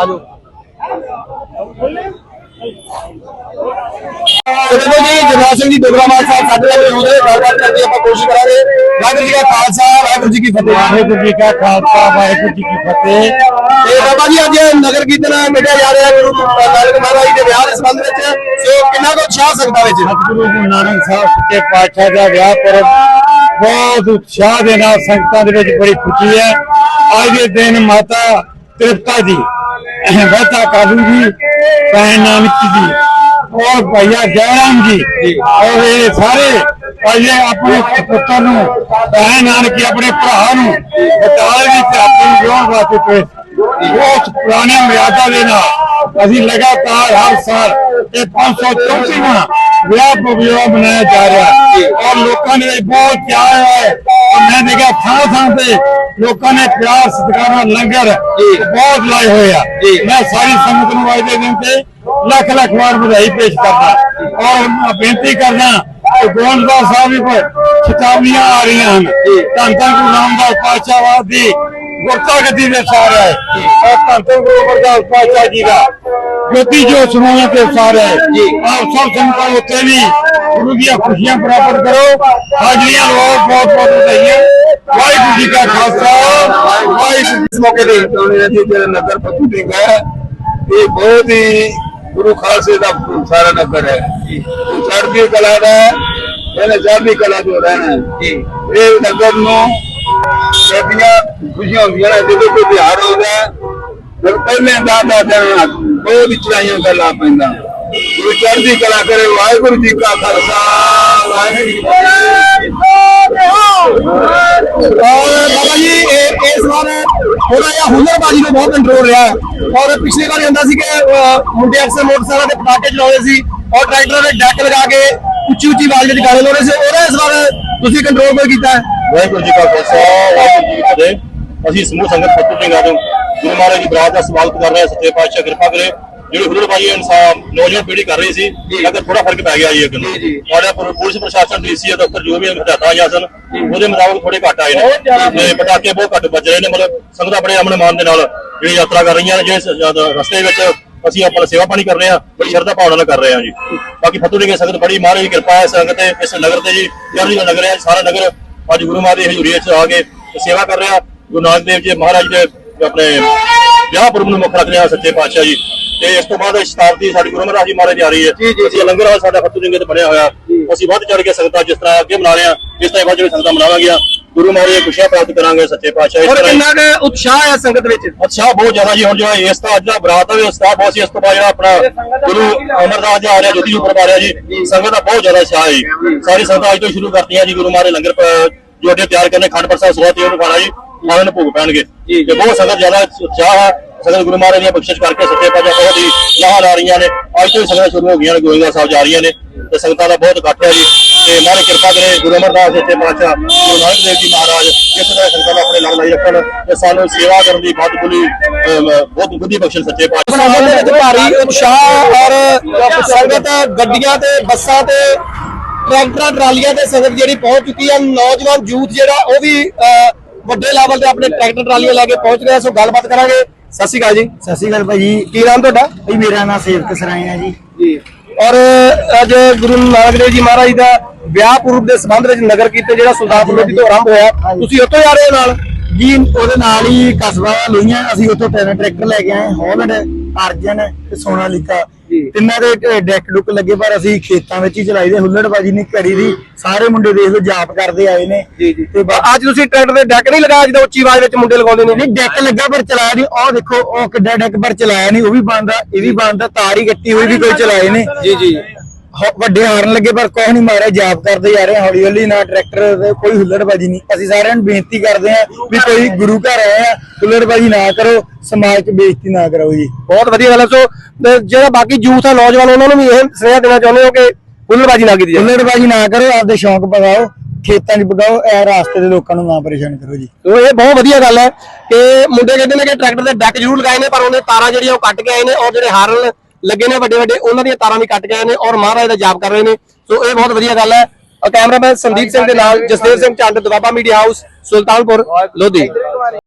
ਆਜੋ। ਦੇਖੋ ਜੀ ਜਗਰਾਜ ਸਿੰਘ ਜੀ ਡੋਗਰਾਵਾਲ ਸਾਹਿਬ ਸਾਡੇ ਨਾਲ ਮੌਜੂਦ ਨੇ ਗੱਲਬਾਤ ਕਰਨ ਦੀ ਆਪਾਂ ਕੋਸ਼ਿਸ਼ ਕਰਾਂਗੇ। ਵਾਹਿਗੁਰੂ ਜੀ ਕਾ ਖਾਲਸਾ ਵਾਹਿਗੁਰੂ ਜੀ ਕੀ ਫਤਿਹ। ਵਾਹਿਗੁਰੂ ਜੀ ਕਾ ਖਾਲਸਾ ਵਾਹਿਗੁਰੂ ਜੀ ਕੀ ਫਤਿਹ। ਤੇ ਬਾਬਾ ਜੀ ਅੱਜ ਨਗਰ ਕੀਰਤਨ ਕੱਢਿਆ ਜਾ ਰਿਹਾ ਗੁਰੂ ਨਾਨਕ ਮਹਾਰਾਜ ਜੀ ਦੇ ਵਿਆਹ ਦੇ ਸੰਬੰਧ ਵਿੱਚ। ਸੋ ਕਿੰਨਾ ਕੁ ਉਤਸ਼ਾਹ ਸੰਗਤਾਂ ਵਿੱਚ? ਸਤਿਗੁਰੂ ਗੁਰੂ ਨਾਨਕ ਸਾਹਿਬ ਸੱਚੇ ਪਾਤਸ਼ਾਹ ਦਾ ਵਿਆਹ ਪੁਰਬ ਬਹੁਤ ਉਤਸ਼ਾਹ ਦੇ ਨਾਲ ਸੰਗਤਾਂ ਦੇ ਵਿੱਚ ਬੜੀ ਖੁਸ਼ੀ ਹੈ। ਅੱਜ ਦੇ ਦਿਨ ਮਾਤਾ ਤ੍ਰਿਪਤਾ ਜੀ ਕਾਲੂ ਜੀ ਭੈਣ ਨਾਨਕ ਜੀ। ਔਰ ਭਈਆ ਜੈਰਾਮ ਜੀ। ਔਰ ਇਹ ਸਾਰੇ ਅਜੇ ਆਪਣੇ ਪੁੱਤਰ ਨੂੰ ਭੈਣ ਨਾਨਕੀ ਆਪਣੇ ਭਰਾ ਨੂੰ ਬਟਾਲੇ ਵਿੱਚ ਆਪਣੀ ਵਿਆਹ ਵਾਸਤੇ ਪਏ ਬਹੁਤ ਪੁਰਾਣੇ ਮਰਿਆਦਾ ਦੇ ਨਾਲ ਅਸੀਂ ਲਗਾਤਾਰ ਹਰ ਸਾਲ ਇਹ 534ਵਾਂ ਵਿਆਹ ਵਿਆਹ ਮਨਾਇਆ ਜਾ ਰਿਹਾ। ਔਰ ਲੋਕਾਂ ਨੇ ਬਹੁਤ ਚਾਹਿਆ ਹੈ। ਔਰ ਮੈਂ ਦੇਖਿਆ ਥਾਂ ਥਾਂ ਤੇ ਲੋਕਾਂ ਨੇ ਪਿਆਰ ਸਤਿਕਾਰ ਨਾਲ ਲੰਗਰ ਬਹੁਤ ਲਾਏ ਹੋਏ ਆ। ਮੈਂ ਸਾਰੀ ਸੰਗਤ ਨੂੰ ਅੱਜ ਦੇ ਦਿਨ ਤੇ ਲੱਖ ਲੱਖ ਵਾਰ ਵਧਾਈ ਪੇਸ਼ ਕਰਦਾ। ਔਰ ਮੈਂ ਬੇਨਤੀ ਕਰਦਾ ਕਿ ਗੋਇੰਦਵਾਲ ਸਾਹਿਬ ਵੀ ਕੋਈ ਚੇਤਾਵਨੀਆਂ ਆ ਰਹੀਆਂ ਹਨ। ਧੰਨ ਧੰਨ ਗੁਰੂ ਰਾਮਦਾਸ ਪਾਤਸ਼ਾਹ ਦੀ ਗੁਰਤਾ ਗੱਦੀ ਦੇ ਸਾਰੇ। ਔਰ ਧੰਨ ਧੰਨ ਗੁਰੂ ਅਮਰਦਾਸ ਪਾਤਸ਼ਾਹ ਜੀ ਦਾ ਜੋਤੀ ਜੋ ਸੁਣਾਉਣਾ ਤੇ ਸਾਰੇ। ਆਪ ਸਭ ਸੰਗਤਾਂ ਉੱਤੇ ਵੀ ਗੁਰੂ ਦੀਆਂ ਖੁਸ਼ੀਆਂ ਪ੍ਰਾਪਤ ਕਰੋ। ਹਾਜ਼ਰੀਆਂ ਲਓ ਬਹੁਤ ਬਹੁਤ ਵਧਾਈਆਂ। ਵਾਹਿਗੁਰੂ ਜੀ ਕਾ ਖਾਲਸਾ। ਵਾਹਿਗੁਰੂ ਇਸ ਮੌਕੇ ਤੇ ਨਗਰ ਪੱਤੂ ਸਿੰਘਾ ਹੈ ਇਹ ਬਹੁਤ ਹੀ ਗੁਰੂ ਖਾਲਸੇ ਦਾ ਸਾਰਾ ਨਗਰ ਹੈ। ਚੜ੍ਹਦੀ ਕਲਾ ਦਾ ਇਹਨੇ ਚੜ੍ਹਦੀ ਕਲਾ ਤੋਂ ਰਹਿਣਾ ਹੈ। ਇਹ ਨਗਰ ਨੂੰ ਬੜੀਆਂ ਖੁਸ਼ੀਆਂ ਹੁੰਦੀਆਂ ਨੇ ਜਦੋਂ ਕੋਈ ਤਿਉਹਾਰ ਆਉਂਦਾ ਹੈ ਫਿਰ ਪਹਿਲੇ ਦਾ ਦਾ ਦਿਨ ਬਹੁਤ ਹੀ ਚੜਾਈਆਂ ਗੱਲਾਂ ਪੈਂਦਾ ਗੁਰੂ ਚੜ੍ਹਦੀ ਕਲਾ ਕਰੇ ਵਾਹਿਗੁਰੂ ਜੀ ਕਾ ਖਾਲਸਾ ਵਾਹਿਗੁਰੂ ਜੀ ਕੀ ਫਤਿਹ ਔਰ ਬਾਬਾ ਜੀ ਇਹ ਇਸ ਵਾਰ ਥੋੜਾ ਜਿਹਾ ਹੁਨਰਬਾਜ਼ੀ ਨੂੰ ਬਹੁਤ ਕੰਟਰੋਲ ਰਿਹਾ ਹੈ। ਔਰ ਪਿਛਲੀ ਵਾਰ ਹੁੰਦਾ ਸੀ ਕਿ ਅਹ, ਮੁੰਡੇ ਅਕਸਰ ਮੋਟਰਸਾਈਕਲਾਂ ਤੇ ਪਟਾਕੇ ਚਲਾਉਂਦੇ ਸੀ ਔਰ ਟਰੈਕਟਰਾਂ ਦੇ ਡੈਕ ਲਗਾ ਕੇ ਉੱਚੀ ਉੱਚੀ ਆਵਾਜ਼ ਵਿੱਚ ਗਾਣੇ ਲਾਉਂਦੇ ਸੀ ਉਹਦਾ ਇਸ ਵਾਰ ਤੁਸੀਂ ਕੰਟਰੋਲ ਕੋਈ ਕੀਤਾ ਹੈ ਵਾਹਿਗੁਰੂ ਜੀ ਕਾ ਖਾਲਸਾ ਵਾਹਿਗੁਰੂ ਜੀ ਕੀ ਫਤਿਹ ਅਸੀਂ ਸਮੂਹ ਸੰਗਤ ਫਤਿਹ ਸਿੰਘਾਂ ਤੋਂ ਗੁਰੂ ਮਹਾਰਾਜ ਦੀ ਬਰਾਤ ਦਾ ਸਵਾਗਤ ਕਰ ਰਹੇ ਸੱਚੇ ਪਾਤਸ਼ਾਹ ਕਿਰਪਾ ਕਰੇ। ਜਿਹੜੀ ਹੁਲੜਬਾਜੀ ਇਨਸਾਨ ਨੌਜਵਾਨ ਪੀੜ੍ਹੀ ਕਰ ਰਹੀ ਸੀ ਅਗਰ ਥੋੜਾ ਫ਼ਰਕ ਪੈ ਗਿਆ ਜੀ ਅੱਗੇ ਨੂੰ। ਸਾਡੇ ਪੁਲਿਸ ਪ੍ਰਸ਼ਾਸਨ ਡੀਸੀ ਦਫ਼ਤਰ ਜੋ ਵੀ ਹਦਾਇਤਾਂ ਆਈਆਂ ਸਨ ਉਹਦੇ ਮੁਤਾਬਕ ਥੋੜੇ ਘੱਟ ਆਏ ਨੇ। ਤੇ ਪਟਾਕੇ ਬਹੁਤ ਘੱਟ ਵੱਜ ਰਹੇ ਨੇ ਮਤਲਬ ਸੰਗਤਾਂ ਬੜੇ ਅਮਨ ਮਾਨ ਦੇ ਨਾਲ ਜਿਹੜੀ ਯਾਤਰਾ ਕਰ ਰਹੀਆਂ ਨੇ ਜਿਹੜੇ ਰਸਤੇ ਵਿੱਚ ਅਸੀਂ ਆਪਣਾ ਸੇਵਾ ਪਾਣੀ ਕਰ ਰਹੇ ਹਾਂ ਬੜੀ ਸ਼ਰਧਾ ਭਾਵਨਾ ਨਾਲ ਕਰ ਰਹੇ ਹਾਂ ਜੀ। ਬਾਕੀ ਫਤਿਹ ਜੀ ਸੰਗਤ ਬੜੀ ਮਹਾਰਾਜ ਦੀ ਕਿਰਪਾ ਹੈ ਸੰਗਤ ਤੇ ਇਸ ਨਗਰ ਤੇ ਜੀ ਚੜ੍ਹਦੀ ਦਾ ਨਗਰ ਹੈ ਸਾਰਾ ਨਗਰ ਅੱਜ ਗੁਰੂ ਮਹਾਰਾਜ ਦੀ ਹਜ਼ੂਰੀ ਵਿੱਚ ਆ ਕੇ ਸੇਵਾ ਕਰ ਰਿਹਾ। ਗੁਰੂ ਨਾਨਕ ਦੇਵ ਜੀ ਮਹਾਰਾਜ ਦੇ ਆਪਣੇ ਵਿਆਹ ਪੁਰਬ ਨੂੰ ਮੁੱਖ ਰੱਖਦੇ ਹਾਂ ਸੱਚੇ ਪਾਤਸ਼ਾਹ ਜੀ। ਤੇ ਇਸ ਤੋਂ ਬਾਅਦ ਸ਼ਤਾਬਦੀ ਸਾਡੀ ਗੁਰੂ ਮਹਾਰਾਜ ਜੀ ਮਹਾਰਾਜ ਆ ਰਹੀ ਹੈ। ਅਸੀਂ ਲੰਗਰ ਹਾਲ ਸਾਡਾ ਫਤਿਹ ਸਿੰਘ ਤੇ ਬਣਿਆ ਹੋਇਆ। ਅਸੀਂ ਵੱਧ ਚੜ ਕੇ ਸੰਗਤਾਂ ਜਿਸ ਤਰ੍ਹਾਂ ਅੱਗੇ ਮਨਾ ਰਹੇ ਹਾਂ ਇਸ ਤਰ੍ਹਾਂ ਵੱਧ ਸੰਗਤਾਂ ਮਨਾਵਾਂਗੀਆਂ। ਗੁਰੂ ਮਹਾਰਾਜ ਦੀ ਖੁਸ਼ੀਆਂ ਪ੍ਰਾਪਤ ਕਰਾਂਗੇ ਸੱਚੇ ਪਾਤਸ਼ਾਹ ਇਸ ਔਰ ਕਿੰਨਾ ਕੁ ਉਤਸ਼ਾਹ ਹੈ ਸੰਗਤ ਵਿੱਚ? ਅੱਛਾ ਬਹੁਤ ਜ਼ਿਆਦਾ ਜੀ ਹੁਣ ਜਿਹੜਾ ਇਸ ਦਾ ਅੱਜ ਦਾ ਬਰਾਤ ਹੈ ਉਸ ਦਾ ਬਹੁਤ ਸੀ ਇਸ ਤੋਂ ਬਾਅਦ ਜਿਹੜਾ ਆਪਣਾ ਗੁਰੂ ਅਮਰਦਾਸ ਜੀ ਆ ਰਿਹਾ ਜੋਤੀ ਜੋਪਰ ਆ ਰਿਹਾ ਜੀ ਸੰਗਤ ਦਾ ਬਹੁਤ ਜ਼ਿਆਦਾ ਉਤਸ਼ਾਹ ਹੈ ਸਾਰੀ ਸੰਗਤਾਂ ਅੱਜ ਤੋਂ ਸ਼ੁਰੂ ਕਰਤੀਆਂ ਜੀ ਗੁਰੂ ਮਹਾਰਾਜ ਲੰਗਰ ਜੋ ਅੱਡੇ ਤਿਆਰ ਕਰਨੇ ਖੰਡ ਪ੍ਰਸਾਦ ਸਵਾਦ ਤੇ ਉਹਨੂੰ ਖਾਣਾ ਜੀ। ਮਾਰਨ ਨੂੰ ਭੋਗ ਪੈਣਗੇ। ਤੇ ਬਹੁਤ ਸੰਗਤ ਜ਼ਿਆਦਾ ਉਤਸ਼ਾਹ ਹੈ। ਸੰਗਤ ਗੁਰੂ ਮਹਾਰਾਜ ਦੀਆਂ ਬਖਸ਼ਿਸ਼ ਕਰਕੇ ਸੱਚੇ ਪਾਤਸ਼ਾਹ ਬਹੁਤ ਹੀ ਲਾਹ ਲਾ ਰਹੀਆਂ ਨੇ। ਅੱਜ ਤੋਂ ਹੀ ਸੰਗਤਾਂ ਸ਼ੁਰੂ ਹੋ ਗਈਆਂ ਨੇ ਗੋਇੰਦਾ ਸਾਹਿਬ ਜਾ ਰਹੀਆਂ ਨੇ। ਤੇ ਸੰਗਤਾਂ ਦਾ ਬਹੁਤ ਇਕੱਠ ਹੈ ਜੀ। ਤੇ ਮਹਾਰਾਜ ਕਿਰਪਾ ਕਰੇ ਗੁਰੂ ਅਮਰਦਾਸ ਸੱਚੇ ਪਾਤਸ਼ਾਹ ਗੁਰੂ ਨਾਨਕ ਦੇਵ ਜੀ ਮਹਾਰਾਜ ਇਸ ਤਰ੍ਹਾਂ ਸੰਗਤਾਂ ਨੂੰ ਆਪਣੇ ਨਾਲ ਲਾਈ ਰੱਖਣ ਤੇ ਸਾਨੂੰ ਸੇਵਾ ਕਰਨ ਦੀ ਬਹੁਤ ਬੁਲੀ ਬਹੁਤ ਬੁੱਧੀ ਬਖਸ਼ਣ ਸੱਚੇ ਪਾਤਸ਼ਾਹ ਦੇ ਵਿੱਚ ਭਾਰੀ ਉਤਸ਼ਾਹ ਔਰ ਸੰਗਤ ਗੱਡੀਆਂ ਤੇ ਬੱਸਾਂ ਤੇ ਟਰੈਕਟਰਾਂ ਟਰਾਲੀਆਂ ਤੇ ਸੰਗਤ ਜਿਹੜੀ ਪਹੁੰਚ ਚੁੱਕੀ ਹੈ ਨੌਜਵਾਨ ਯੂਥ ਜਿਹੜਾ ਉਹ ਵੀ ਵੱਡੇ ਲੈਵਲ ਤੇ ਆਪਣੇ ਟਰੈਕਟਰ ਟਰਾਲੀਆਂ ਲੈ ਕੇ ਪਹੁੰਚ ਰਿਹਾ ਸੋ ਗੱਲਬਾਤ ਕਰਾਂਗੇ। ਸਤਿ ਸ਼੍ਰੀ ਅਕਾਲ ਜੀ। ਸਤਿ ਸ਼੍ਰੀ ਅਕਾਲ ਭਾਜੀ। ਕੀ ਨਾਮ ਤੁਹਾਡਾ? ਭਾਈ ਮੇਰਾ ਨਾਮ ਸੇਵਕ ਸਰਾਇਆ ਜੀ। ਜੀ। ਔਰ ਅੱਜ ਗੁਰੂ ਨਾਨਕ ਦੇਵ ਜੀ ਮਹਾਰਾਜ ਦਾ ਵਿਆਹ ਪੁਰਬ ਦੇ ਸੰਬੰਧ ਵਿੱਚ ਨਗਰ ਕੀਰਤਨ ਜਿਹੜਾ ਸੁਲਤਾਨਪੁਰ ਲੋਧੀ ਤੋਂ ਆਰੰਭ ਹੋਇਆ ਤੁਸੀਂ ਉੱਥੋਂ ਜਾ ਰਹੇ ਹੋ ਨਾਲ? ਜੀ ਉਹਦੇ ਨਾਲ ਹੀ ਕਸਬਾ ਲੋਈਆਂ। ਅਸੀਂ ਉੱਥੋਂ ਟਰੈਕਟਰ ਲੈ ਕੇ ਆਏ ਹੌਲੈਂਡ ਅਰਜਨ ਤੇ ਸੋਨਾਲੀਕਾ। ਤਿੰਨਾਂ ਦੇ ਡੈਕ ਡੁੱਕ ਲੱਗੇ ਪਰ ਅਸੀਂ ਖੇਤਾਂ ਵਿੱਚ ਹੀ ਚਲਾਈ ਦੇ ਹੁੱਲੜਬਾਜੀ ਨਹੀਂ ਕਰੀ ਦੀ। ਸਾਰੇ ਮੁੰਡੇ ਦੇਖ ਲਓ ਜਾਪ ਕਰਦੇ ਆਏ ਨੇ। ਤੇ ਅੱਜ ਤੁਸੀਂ ਟਰੈਕਟਰ ਦੇ ਡੈਕ ਨਹੀਂ ਲਗਾਇਆ ਜਦੋਂ ਉੱਚੀ ਆਵਾਜ਼ ਵਿੱਚ ਮੁੰਡੇ ਲਗਾਉਂਦੇ ਨੇ? ਨਹੀਂ ਡੈਕ ਲੱਗਾ ਪਰ ਚਲਾਇਆ ਨਹੀਂ। ਉਹ ਦੇਖੋ ਉਹ ਕਿੱਡਾ ਡੈਕ ਪਰ ਚਲਾਇਆ ਨਹੀਂ ਉਹ ਵੀ ਬੰਦ ਆ ਇਹ ਵੀ ਬੰਦ ਆ ਤਾਰ ਹੀ ਕੱਟੀ ਹੋਈ ਵੀ ਕੋਈ ਚਲਾਏ ਨੇ। ਜੀ ਜੀ। ਵੱਡੇ ਹਾਰਨ ਲੱਗੇ ਪਰ ਕੋਈ ਨਹੀਂ ਮਾਰਿਆ ਜਾਪ ਕਰਦੇ ਜਾ ਰਹੇ ਹੌਲੀ ਹੌਲੀ ਨਾ ਟਰੈਕਟਰ ਤੇ ਕੋਈ ਹੁੱਲੜਬਾਜੀ ਨਹੀਂ। ਅਸੀਂ ਸਾਰਿਆਂ ਨੂੰ ਬੇਨਤੀ ਕਰਦੇ ਆ ਵੀ ਕੋਈ ਗੁਰੂ ਘਰ ਆਏ ਆ ਹੁੱਲੜਬਾਜੀ ਨਾ ਕਰੋ ਸਮਾਜ 'ਚ ਬੇਇੱਜ਼ਤੀ ਨਾ ਕਰੋ ਜੀ। ਬਹੁਤ ਵਧੀਆ ਗੱਲ ਹੈ। ਸੋ ਜਿਹੜਾ ਬਾਕੀ ਯੂਥ ਆ ਨੌਜਵਾਨ ਉਹਨਾਂ ਨੂੰ ਵੀ ਇਹ ਸੁਨੇਹਾ ਦੇਣਾ ਚਾਹੁੰਦੇ ਹੋ ਕਿ ਹੁੱਲੜਬਾਜੀ ਨਾ ਕੀਤੀ ਜਾਵੇ। ਹੁੱਲੜਬਾਜੀ ਨਾ ਕਰੋ ਆਪਦੇ ਸ਼ੌਂਕ ਪਗਾਓ ਖੇਤਾਂ 'ਚ ਪਗਾਓ ਇਹ ਰਾਸਤੇ ਦੇ ਲੋਕਾਂ ਨੂੰ ਨਾ ਪਰੇਸ਼ਾਨ ਕਰੋ ਜੀ। ਸੋ ਇਹ ਬਹੁਤ ਵਧੀਆ ਗੱਲ ਹੈ ਕਿ ਮੁੰਡੇ ਕਹਿੰਦੇ ਨੇ ਕਿ ਟਰੈਕਟਰ ਦੇ ਡੈਕ ਜ਼ਰੂਰ ਲਗਾਏ ਨੇ ਪਰ ਉਹਨੇ ਤਾਰਾਂ ਜਿਹੜੀਆਂ ਉਹ ਕੱਟ ਕੇ ਆਏ ਨੇ ਔਰ ਜਿਹੜੇ ਹਾਰਨ ਲੱਗੇ ਨੇ ਵੱਡੇ ਵੱਡੇ ਉਹਨਾਂ ਦੀਆਂ ਤਾਰਾਂ ਵੀ ਕੱਟ ਆਏ ਨੇ ਔਰ ਮਹਾਰਾਜ ਦਾ ਜਾਪ ਕਰ ਰਹੇ ਨੇ। ਸੋ ਇਹ ਬਹੁਤ ਵਧੀਆ ਗੱਲ ਹੈ। ਕੈਮਰਾਮੈਨ ਸੰਦੀਪ ਸਿੰਘ ਦੇ ਨਾਲ ਜਸਦੇਵ ਸਿੰਘ ਚੰਦ ਦੁਆਬਾ ਮੀਡੀਆ ਹਾਊਸ ਸੁਲਤਾਨਪੁਰ ਲੋਧੀ।